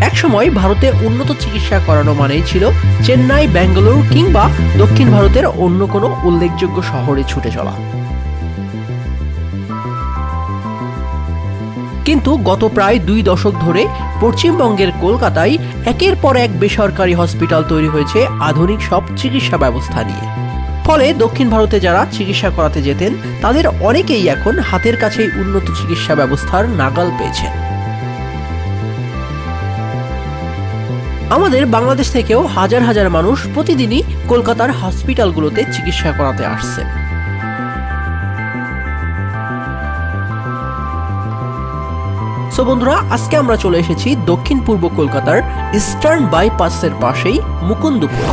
একসময় ভারতে উন্নত চিকিৎসা করানো মানেই ছিল চেন্নাই, ব্যাঙ্গালোর কিংবা দক্ষিণ ভারতের অন্য কোনো উল্লেখযোগ্য শহরে ছুটে চলা। কিন্তু গত প্রায় দুই দশক ধরে পশ্চিমবঙ্গের কলকাতায় একের পর এক বেসরকারি হসপিটাল তৈরি হয়েছে আধুনিক সব চিকিৎসা ব্যবস্থা নিয়ে। ফলে দক্ষিণ ভারতে যারা চিকিৎসা করাতে যেতেন, তাদের অনেকেই এখন হাতের কাছেই উন্নত চিকিৎসা ব্যবস্থার নাগাল পেয়েছেন। আমাদের বাংলাদেশ থেকেও হাজার হাজার মানুষ প্রতিদিনই কলকাতার হসপিটালগুলোতে চিকিৎসা করাতে আসছেন সো বন্ধুরা, আজকে আমরা চলে এসেছি দক্ষিণ পূর্ব কলকাতার ইস্টার্ন বাইপাসের পাশেই মুকুন্দপুর।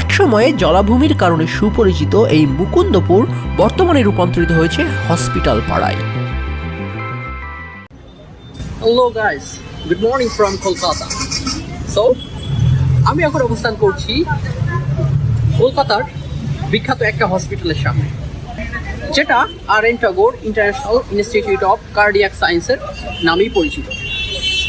একসময়ে জলাভূমির কারণে সুপরিচিত এই মুকুন্দপুর বর্তমানে রূপান্তরিত হয়েছে হসপিটাল পাড়ায়। Good morning from Kolkata so আমি এখন অবস্থান করছি কলকাতার বিখ্যাত একটা হসপিটালের সামনে, যেটা R N Tagore international institute of cardiac সায়েন্সের নামেই পরিচিত।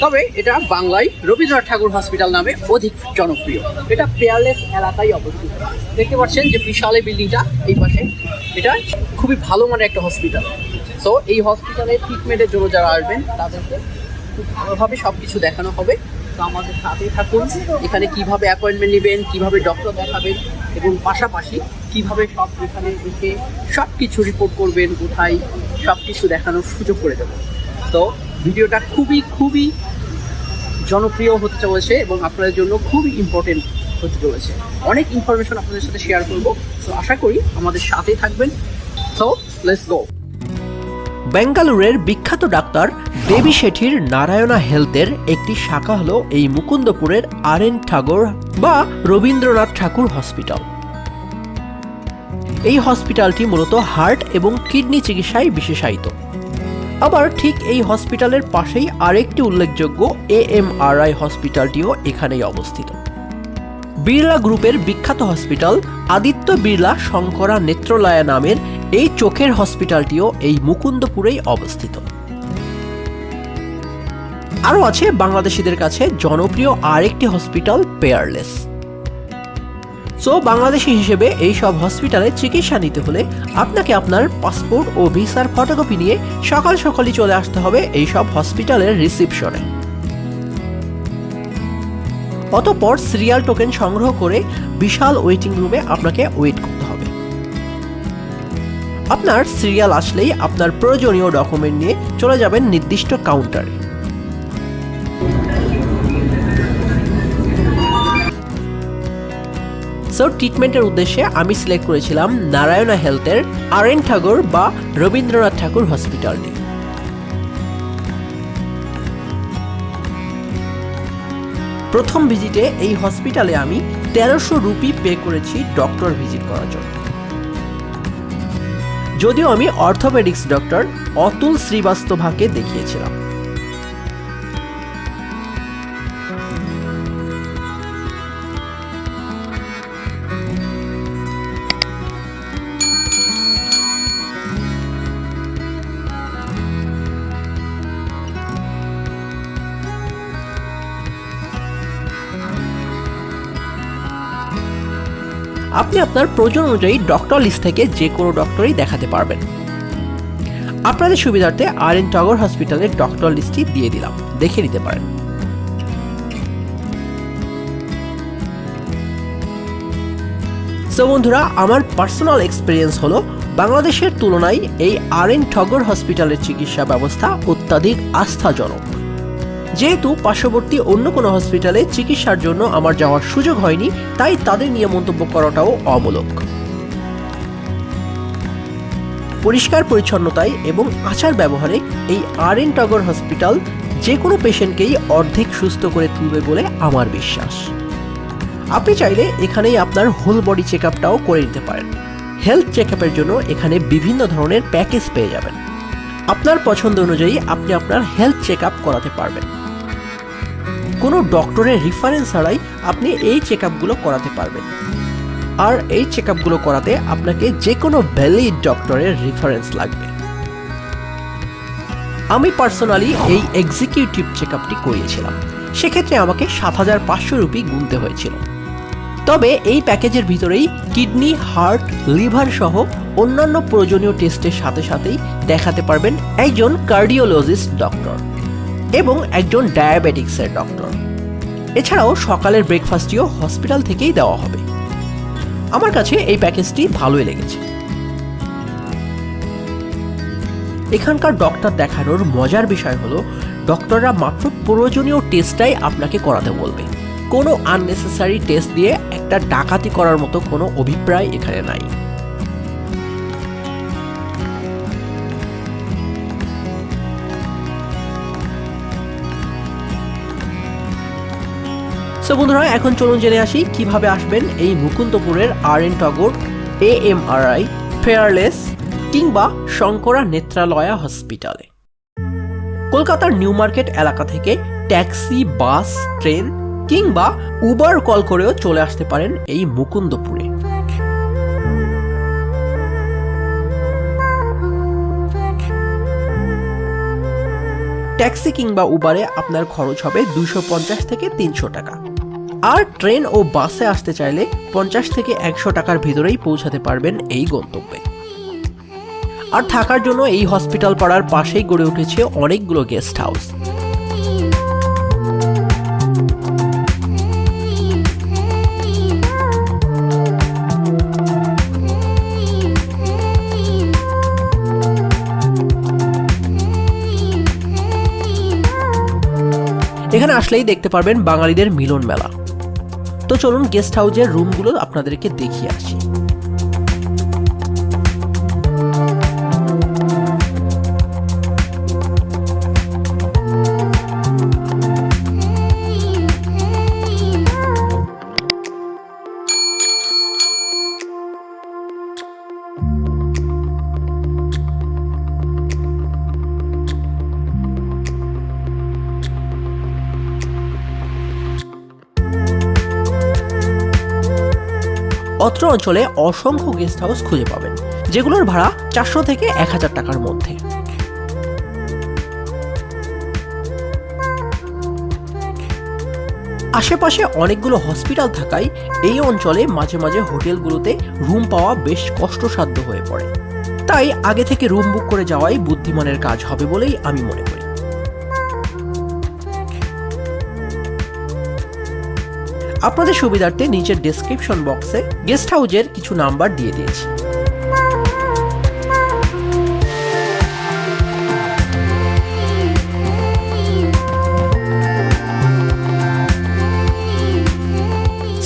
তবে এটা বাংলায় রবীন্দ্রনাথ ঠাকুর হসপিটাল নামে অধিক জনপ্রিয়। এটা পেয়ারলেস এলাকায় অবস্থিত। দেখতে পাচ্ছেন যে বিশাল এই বিল্ডিংটা এই পাশে। এটা খুবই ভালো মানের একটা হসপিটাল সো এই হসপিটালে ট্রিটমেন্টের জন্য যারা আসবেন, তাদেরকে খুব ভালোভাবে সব কিছু দেখানো হবে। তো আমাদের সাথে থাকুন। এখানে কীভাবে অ্যাপয়েন্টমেন্ট নেবেন, কীভাবে ডক্টর দেখাবেন এবং পাশাপাশি কীভাবে সব এখানে এসে সব কিছু রিপোর্ট করবেন, কোথায় সব কিছু দেখানোর সুযোগ করে দেবো তো ভিডিওটা খুবই খুবই জনপ্রিয় হতে চলেছে এবং আপনাদের জন্য খুবই ইম্পর্টেন্ট হতে চলেছে। অনেক ইনফরমেশন আপনাদের সাথে শেয়ার করব। সো আশা করি আমাদের সাথেই থাকবেন। সো লেটস গো বেঙ্গালুরের বিখ্যাত ডাক্তার দেবী শেঠির নারায়ণা হেলথের একটি শাখা হলো এই মুকুন্দপুরের আর এন ঠাকুর বা রবীন্দ্রনাথ ঠাকুর হসপিটাল। এই হসপিটালটি মূলত হার্ট এবং কিডনি চিকিৎসায় বিশেষায়িত। আবার ঠিক এই হসপিটালের পাশেই আরেকটি উল্লেখযোগ্য এএমআরআই হসপিটালটিও এখানেই অবস্থিত। বিড়লা গ্রুপের বিখ্যাত হসপিটাল আদিত্য বিড়লা শঙ্করা নেত্রলয়া নামের এই চোখের হসপিটালটিও এই মুকুন্দপুরেই অবস্থিত। আরও আছে বাংলাদেশিদের কাছে জনপ্রিয় আরেকটি হসপিটাল পেয়ারলেস সো বাংলাদেশি হিসেবে এই সব হসপিটালে চিকিৎসা নিতে হলে আপনাকে আপনার পাসপোর্ট ও ভিসার ফটোকপি নিয়ে সকাল সকালই চলে আসতে হবে এই সব হসপিটালের রিসিপশনে। অতপর সিরিয়াল টোকেন সংগ্রহ করে বিশাল ওয়েটিং রুমে আপনাকে ওয়েট করতে আপনার সিরিয়াল আসলেই আপনার প্রয়োজনীয় ডকুমেন্ট নিয়ে চলে যাবেন নির্দিষ্ট কাউন্টারে। সো ট্রিটমেন্টের উদ্দেশ্যে আমি সিলেক্ট করেছিলাম নারায়ণা হেলথের আর এন ঠাকুর বা রবীন্দ্রনাথ ঠাকুর হসপিটালটি প্রথম ভিজিটে এই হসপিটালে আমি তেরোশো রুপি পে করেছি ডক্টর ভিজিট করার জন্য। যদিও আমি অর্থোপেডিক্স ডক্টর অতুল শ্রীবাস্তভাকে দেখিয়েছিলাম। আপনি আপনার প্রয়োজন অনুযায়ী ডক্টর লিস্ট থেকে যে কোনো ডক্টরই দেখাতে পারবেন। আপনাদের সুবিধার্থে আর এন টগর হসপিটালের ডক্টর লিস্টটি দিয়ে দিলাম। দেখে নিতে পারেন। সো বন্ধুরা, আমার পার্সোনাল এক্সপিরিয়েন্স হলো বাংলাদেশের তুলনায় এই আর এন ঠগর হসপিটালের চিকিৎসা ব্যবস্থা অত্যাধিক আস্থাজনক। যেহেতু পার্শ্ববর্তী অন্য কোনো হসপিটালে চিকিৎসার জন্য আমার যাওয়ার সুযোগ হয়নি, তাই তাদের নিয়ে মন্তব্য করাটাও অমূলক। পরিষ্কার পরিচ্ছন্নতায় এবং আচার ব্যবহারে এই আর এন টগর হসপিটাল যে কোনো পেশেন্টকেই অর্ধেক সুস্থ করে তুলবে বলে আমার বিশ্বাস। আপনি চাইলে এখানেই আপনার হোল বডি চেক করে নিতে পারেন। হেলথ চেক জন্য এখানে বিভিন্ন ধরনের প্যাকেজ পেয়ে যাবেন। আপনার পছন্দ অনুযায়ী আপনি আপনার হেলথ চেক করাতে পারবেন। কোনো ডক্টরের রিফারেন্স ছাড়াই আপনি এই চেক আপগুলো করাতে পারবেন। আর এই চেক আপগুলো করাতে আপনাকে যে কোনো ভ্যালিড ডক্টরের রেফারেন্স লাগবে। আমি পার্সোনালি এই এক্সিকিউটিভ চেক আপটি করিয়েছিলাম। সেক্ষেত্রে আমাকে সাত হাজার পাঁচশো রুপি গুনতে হয়েছিল। তবে এই প্যাকেজের ভিতরেই কিডনি, হার্ট, লিভার সহ অন্যান্য প্রয়োজনীয় টেস্টের সাথে সাথেই দেখাতে পারবেন একজন কার্ডিওলজিস্ট ডক্টর এবং একজন ডায়াবেটিক্সের ডক্টর। এছাড়াও সকালের ব্রেকফাস্টটিও হসপিটাল থেকেই দেওয়া হবে। আমার কাছে এই প্যাকেজটি ভালোই লেগেছে। এখানকার ডক্টর দেখানোর মজার বিষয় হলো, ডক্টররা মাত্র প্রয়োজনীয় টেস্টটাই আপনাকে করাতে বলবে। কোনো আননেসেসারি টেস্ট দিয়ে একটা ডাকাতি করার মতো কোনো অভিপ্রায় এখানে নাই। সো বন্ধুরা, এখন চলুন জেনে আসি কীভাবে আসবেন এই মুকুন্দপুরের R N Tagore A M R I Peerless কিংবা শঙ্করা নেত্রালয়া হসপিটালে। কলকাতার নিউ মার্কেট এলাকা থেকে ট্যাক্সি, বাস, ট্রেন কিংবা উবার কল করেও চলে আসতে পারেন এই মুকুন্দপুরে। ট্যাক্সি কিংবা উবারে আপনার খরচ হবে দুশো পঞ্চাশ থেকে তিনশো টাকা। আর ট্রেন ও বাসে আসতে চাইলে পঞ্চাশ থেকে একশো টাকার ভিতরেই পৌঁছাতে পারবেন এই গন্তব্যে। আর থাকার জন্য এই হসপিটাল পাড়ার পাশেই গড়ে উঠেছে অনেকগুলো গেস্ট হাউস এখানে আসলেই দেখতে পারবেন বাঙালিদের মিলন মেলা। তো চলুন গেস্ট হাউজের রুমগুলো আপনাদেরকে দেখিয়ে আসি। অত্র অঞ্চলে অসংখ্য গেস্ট হাউস খুঁজে পাবেন, যেগুলোর ভাড়া চারশো থেকে এক হাজার টাকার মধ্যে। আশেপাশে অনেকগুলো হসপিটাল থাকায় এই অঞ্চলে মাঝে মাঝে হোটেলগুলোতে রুম পাওয়া বেশ কষ্টসাধ্য হয়ে পড়ে। তাই আগে থেকে রুম বুক করে যাওয়াই বুদ্ধিমানের কাজ হবে বলেই আমি মনে করি। আপনাদের সুবিধার্থে নিচের ডেসক্রিপশন বক্সে গেস্ট হাউজের কিছু নাম্বার দিয়ে দিয়েছি।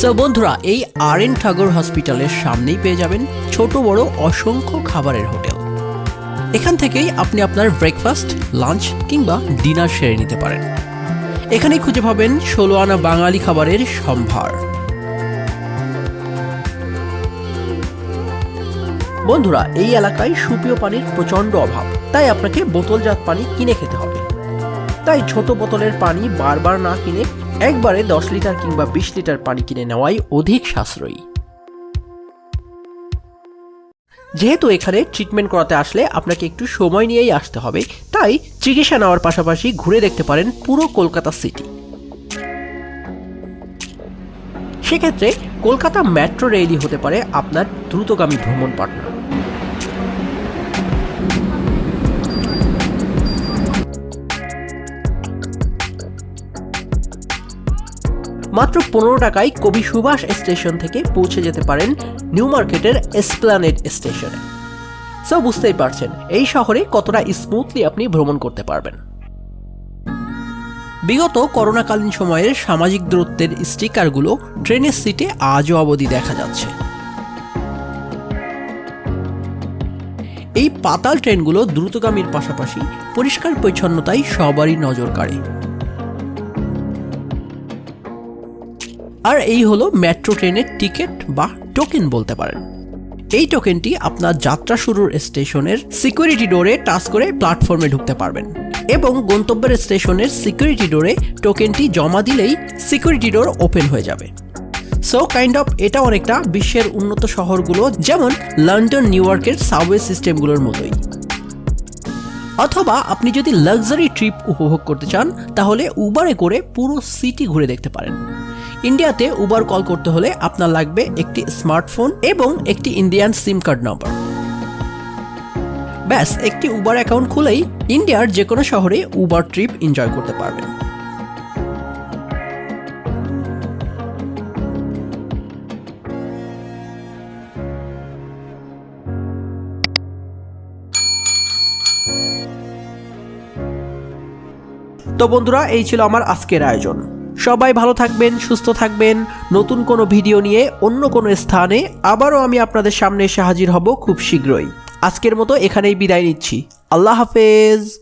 সো বন্ধুরা, এই আর এন ঠাকুর হসপিটালের সামনেই পেয়ে যাবেন ছোট, বড়, অসংখ্য খাবারের হোটেল। এখান থেকেই আপনি আপনার ব্রেকফাস্ট লাঞ্চ কিংবা ডিনার সেরে নিতে পারেন। এখানেই খুঁজে পাবেন ষোলো আনা বাঙালি খাবারের সম্ভার। বন্ধুরা, এই এলাকায় সুপীয় পানির প্রচণ্ড অভাব। তাই আপনাকে বোতলজাত পানি কিনে খেতে হবে। তাই ছোট বোতলের পানি বারবার না কিনে একবারে দশ লিটার কিংবা বিশ লিটার পানি কিনে নেওয়াই অধিক সাশ্রয়ী। যেহেতু এখানে ট্রিটমেন্ট করাতে আসলে আপনাকে একটু সময় নিয়েই আসতে হবে, তাই চিকিৎসা নেওয়ার পাশাপাশি ঘুরে দেখতে পারেন পুরো কলকাতা সিটি সেক্ষেত্রে কলকাতা মেট্রো রেলই হতে পারে আপনার দ্রুতগামী ভ্রমণ পার্টনার মাত্র পনেরো টাকায় কবি সুভাষ স্টেশন থেকে পৌঁছে যেতে পারেন নিউ মার্কেটের এসপ্লানেড স্টেশনে। সো বুঝতেই পারছেন, এই শহরে কতটা স্মুথলি আপনি ভ্রমণ করতে পারবেন। বিগত করোনাকালীন সময়ের সামাজিক দূরত্বের স্টিকারগুলো ট্রেনের সিটে আজও অবধি দেখা যাচ্ছে। এই পাতাল ট্রেনগুলো দ্রুতগামীর পাশাপাশি পরিষ্কার পরিচ্ছন্নতায় সবারই নজর কাড়ে। আর এই হলো মেট্রো ট্রেনের টিকিট বা টোকেন বলতে পারেন। এই টোকেনটি আপনার যাত্রা শুরুর স্টেশনের সিকিউরিটি ডোরে টাচ করে প্ল্যাটফর্মে ঢুকতে পারবেন এবং গন্তব্যের স্টেশনের সিকিউরিটি ডোরে টোকেনটি জমা দিলেই সিকিউরিটি ডোর ওপেন হয়ে যাবে। সো কাইন্ড অফ এটা অনেকটা বিশ্বের উন্নত শহরগুলো যেমন লন্ডন, নিউ ইয়র্কের সাবওয়ে সিস্টেমগুলোর মতোই। অথবা আপনি যদি লাক্সারি ট্রিপ উপভোগ করতে চান, তাহলে উবারে করে পুরো সিটি ঘুরে দেখতে পারেন। ইন্ডিয়াতে উবার কল করতে হলে আপনার লাগবে একটি স্মার্টফোন এবং একটি ইন্ডিয়ান সিম কার্ড নম্বর ব্যাস, একটি উবার অ্যাকাউন্ট খুলেই ইন্ডিয়ার যে কোনো শহরে উবার ট্রিপ এনজয় করতে পারবেন। তো বন্ধুরা, এই ছিল আমার আজকের আয়োজন। সবাই ভালো থাকবেন, সুস্থ থাকবেন। নতুন কোনো ভিডিও নিয়ে অন্য কোনো স্থানে আবারও আমি আপনাদের সামনে এসে হাজির হব খুব শীঘ্রই। আজকের মতো এখানেই বিদায় নিচ্ছি। আল্লাহ হাফেজ।